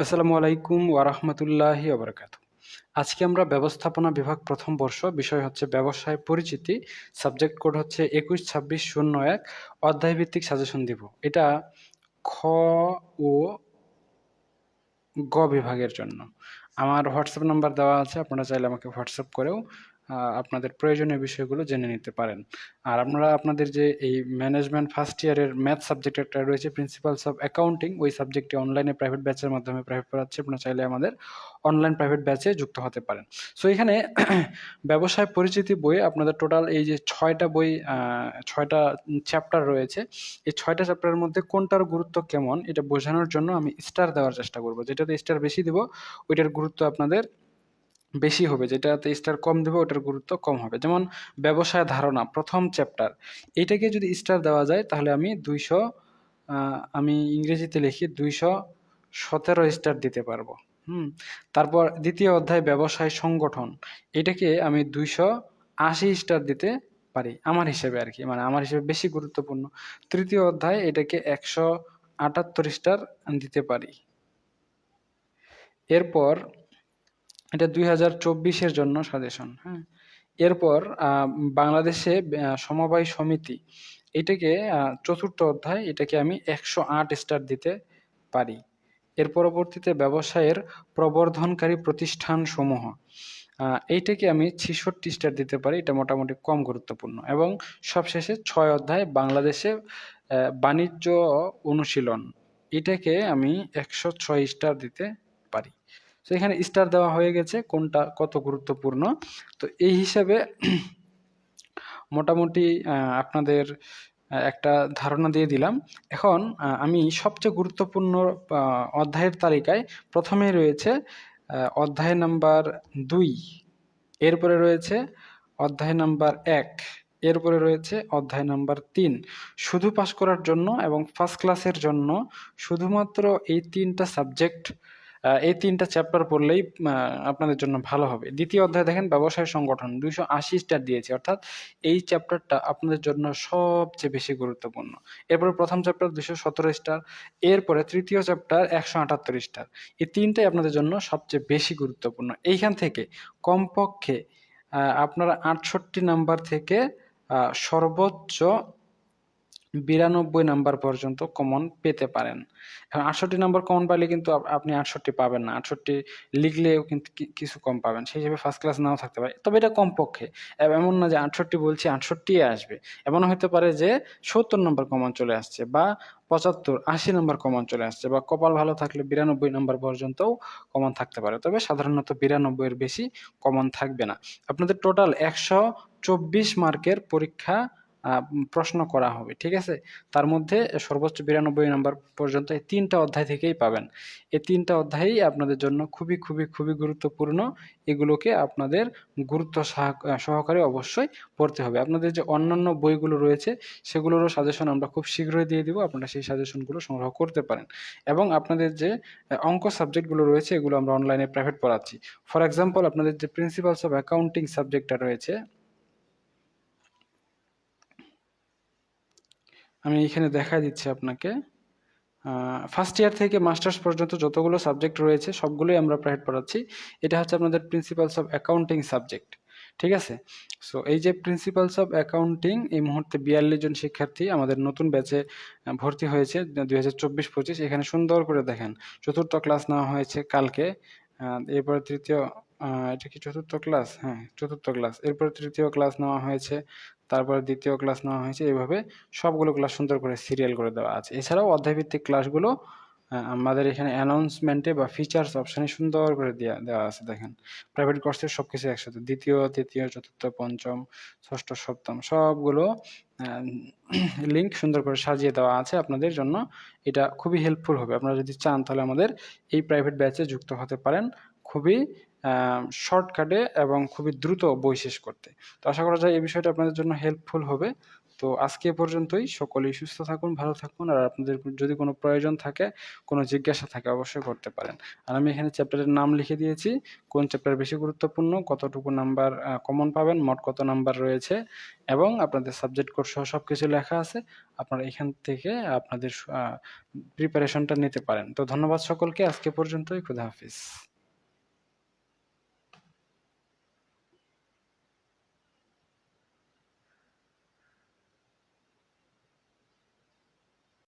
আসসালামু আলাইকুম ওয়ারাহমাতুল্লাহি ওবরাকাতু আজকে আমরা ব্যবস্থাপনা বিভাগ প্রথম বর্ষ, বিষয় হচ্ছে ব্যবসায় পরিচিতি, সাবজেক্ট কোড হচ্ছে একুশ ছাব্বিশ শূন্য এক অধ্যায় ভিত্তিক সাজেশন দিব। এটা খ ও গ বিভাগের জন্য। আমার হোয়াটসঅ্যাপ নাম্বার দেওয়া আছে, আপনারা চাইলে আমাকে হোয়াটসঅ্যাপ করেও আপনাদের প্রয়োজনীয় বিষয়গুলো জেনে নিতে পারেন। আর আপনারা আপনাদের যে এই ম্যানেজমেন্ট ফার্স্ট ইয়ারের ম্যাথ সাবজেক্ট একটা রয়েছে প্রিন্সিপালস অফ অ্যাকাউন্টিং ওই সাবজেক্টটি অনলাইনে প্রাইভেট ব্যাচের মাধ্যমে প্রাইভেট পড়াচ্ছে। আপনারা চাইলে আমাদের অনলাইন প্রাইভেট ব্যাচে যুক্ত হতে পারেন। সো এখানে ব্যবসায় পরিচিতি বই আপনাদের টোটাল এই যে ছয়টা বই ছয়টা চ্যাপ্টার রয়েছে, এই ছয়টা চ্যাপ্টারের মধ্যে কোনটার গুরুত্ব কেমন, এটা বোঝানোর জন্য আমি স্টার দেওয়ার চেষ্টা করব। যেটাতে স্টার বেশি দিব, ওইটার গুরুত্ব আপনাদের বেশি হবে, যেটাতে স্টার কম দেবে ওটার গুরুত্ব কম হবে। যেমন ব্যবসায় ধারণা, প্রথম চ্যাপ্টার এইটাকে যদি স্টার দেওয়া যায়, তাহলে আমি দুইশো আমি ইংরেজিতে লিখি দুইশো সতেরো স্টার দিতে পারব। হুম, তারপর দ্বিতীয় অধ্যায়, ব্যবসায় সংগঠন। এটাকে আমি দুইশো আশি স্টার দিতে পারি, আমার হিসেবে আর কি মানে আমার হিসেবে বেশি গুরুত্বপূর্ণ। তৃতীয় অধ্যায়, এটাকে একশো আটাত্তর স্টার দিতে পারি। এরপর এটা দুই হাজার চব্বিশের জন্য সাজেশন হ্যাঁ। এরপর বাংলাদেশে সমবায় সমিতি, এটাকে চতুর্থ অধ্যায়, এটাকে আমি একশো আট স্টার দিতে পারি। এর পরবর্তীতে ব্যবসায়ের প্রবর্ধনকারী প্রতিষ্ঠান সমূহ এইটাকে আমি ছিষট্টি স্টার দিতে পারি, এটা মোটামুটি কম গুরুত্বপূর্ণ। এবং সবশেষে ছয় অধ্যায়, বাংলাদেশে বাণিজ্য অনুশীলন, এটাকে আমি একশো ছয় স্টার দিতে পারি। তো এখানে স্টার দেওয়া হয়ে গেছে, কোনটা কত গুরুত্বপূর্ণ? তো এই হিসাবে মোটামুটি আপনাদের একটা ধারণা দিয়ে দিলাম। এখন আমি সবচেয়ে গুরুত্বপূর্ণ অধ্যায়ের তালিকায় প্রথমে রয়েছে অধ্যায় নাম্বার দুই, এরপরে রয়েছে অধ্যায় নাম্বার এক, এরপরে রয়েছে অধ্যায় নাম্বার তিন। শুধু পাস করার জন্য এবং ফার্স্ট ক্লাসের জন্য শুধুমাত্র এই তিনটা সাবজেক্ট এই তিনটা চ্যাপ্টার পড়লেই আপনাদের জন্য ভালো হবে। দ্বিতীয় অধ্যায় দেখেন, ব্যবসায় সংগঠন দুইশো আশি স্টার দিয়েছে, অর্থাৎ এই চ্যাপ্টারটা আপনাদের জন্য সবচেয়ে বেশি গুরুত্বপূর্ণ। এরপরে প্রথম চ্যাপ্টার দুশো সতেরো স্টার এরপরে তৃতীয় চ্যাপ্টার একশো আটাত্তর স্টার এই তিনটাই আপনাদের জন্য সবচেয়ে বেশি গুরুত্বপূর্ণ। এইখান থেকে কমপক্ষে আপনারা আটষট্টি নাম্বার থেকে সর্বোচ্চ বিরানব্বই নাম্বার পর্যন্ত কমন পেতে পারেন। এখন আটষট্টি নাম্বার কমন পাইলে কিন্তু আপনি আটষট্টি পাবেন না। আটষট্টি লিখলেও কিন্তু কিছু কম পাবেন। সেই হিসেবে ফার্স্ট ক্লাস নাও থাকতে পারে। তবে এটা কমপক্ষে। এমন না যে আটষট্টি বলছি আটষট্টি আসবে। এমন হতে পারে যে সত্তর নম্বর কমন চলে আসছে বা পঁচাত্তর, আশি নম্বর কমন চলে আসছে বা কপাল ভালো থাকলে বিরানব্বই নম্বর পর্যন্তও কমন থাকতে পারে। তবে সাধারণত বিরানব্বইয়ের বেশি কমন থাকবে না। আপনাদের টোটাল একশো চব্বিশ মার্কের পরীক্ষা প্রশ্ন করা হবে, ঠিক আছে? তার মধ্যে সর্বোচ্চ বিরানব্বই নাম্বার পর্যন্ত এই তিনটা অধ্যায় থেকেই পাবেন। এই তিনটা অধ্যায়ই আপনাদের জন্য খুবই খুবই খুবই গুরুত্বপূর্ণ। এগুলোকে আপনাদের গুরুত্ব সাহ- সহকারে অবশ্যই পড়তে হবে। আপনাদের যে অন্যান্য বইগুলো রয়েছে, সেগুলোরও সাজেশন আমরা খুব শীঘ্রই দিয়ে দিব। আপনারা সেই সাজেশনগুলো সংগ্রহ করতে পারেন। এবং আপনাদের যে অঙ্ক সাবজেক্টগুলো রয়েছে, এগুলো আমরা অনলাইনে প্রাইভেট পড়াচ্ছি। ফর এক্সাম্পল আপনাদের যে প্রিন্সিপালস অফ অ্যাকাউন্টিং সাবজেক্টটা রয়েছে আমি এখানে দেখা দিচ্ছি আপনাকে। ফার্স্ট ইয়ার থেকে মাস্টার্স পর্যন্ত যতগুলো সাবজেক্ট রয়েছে, সবগুলোই আমরা প্রাইভেট পড়াচ্ছি। এটা হচ্ছে আপনাদের প্রিন্সিপালস অফ অ্যাকাউন্টিং সাবজেক্ট ঠিক আছে? সো এই যে প্রিন্সিপালস অফ অ্যাকাউন্টিং এই মুহূর্তে বিয়াল্লিশ জন শিক্ষার্থী আমাদের নতুন ব্যাচে ভর্তি হয়েছে দুই হাজার চব্বিশ পঁচিশ। এখানে সুন্দর করে দেখেন, চতুর্থ ক্লাস নেওয়া হয়েছে কালকে এরপরে তৃতীয় এটা কি চতুর্থ ক্লাস হ্যাঁ চতুর্থ ক্লাস এরপর তৃতীয় ক্লাস নেওয়া হয়েছে, তারপর দ্বিতীয় ক্লাস নেওয়া হয়েছে। এইভাবে সবগুলো ক্লাস সুন্দর করে সিরিয়াল করে দেওয়া আছে। এছাড়াও অধ্যায়ভিত্তিক ক্লাসগুলো আমাদের এখানে অ্যানাউন্সমেন্টে বা ফিচার্স অপশানে সুন্দর করে দেওয়া দেওয়া আছে, দেখেন। প্রাইভেট কোর্সের সব কিছু একসাথে। দ্বিতীয়, তৃতীয়, চতুর্থ, পঞ্চম, ষষ্ঠ, সপ্তম, সবগুলো লিঙ্ক সুন্দর করে সাজিয়ে দেওয়া আছে আপনাদের জন্য। এটা খুবই হেল্পফুল হবে। আপনারা যদি চান তাহলে আমাদের এই প্রাইভেট ব্যাচে যুক্ত হতে পারেন। খুবই শর্টকাটে এবং খুবই দ্রুত বই শেষ করতে। তো আশা করা যায় এই বিষয়টা আপনাদের জন্য হেল্পফুল হবে। তো আজকে পর্যন্তই। সকলেই সুস্থ থাকুন, ভালো থাকুন আর আপনাদের যদি কোনো প্রয়োজন থাকে, কোনো জিজ্ঞাসা থাকে অবশ্যই করতে পারেন। আর আমি এখানে চ্যাপ্টারের নাম লিখে দিয়েছি। কোন চ্যাপ্টার বেশি গুরুত্বপূর্ণ, কতটুকু নাম্বার কমন পাবেন, মোট কত নাম্বার রয়েছে, এবং আপনাদের সাবজেক্ট কোড সহ সব কিছু লেখা আছে, আপনারা এখান থেকে আপনাদের প্রিপারেশনটা নিতে পারেন। তো ধন্যবাদ সকলকে। আজকে পর্যন্তই। খুদা হাফিজ।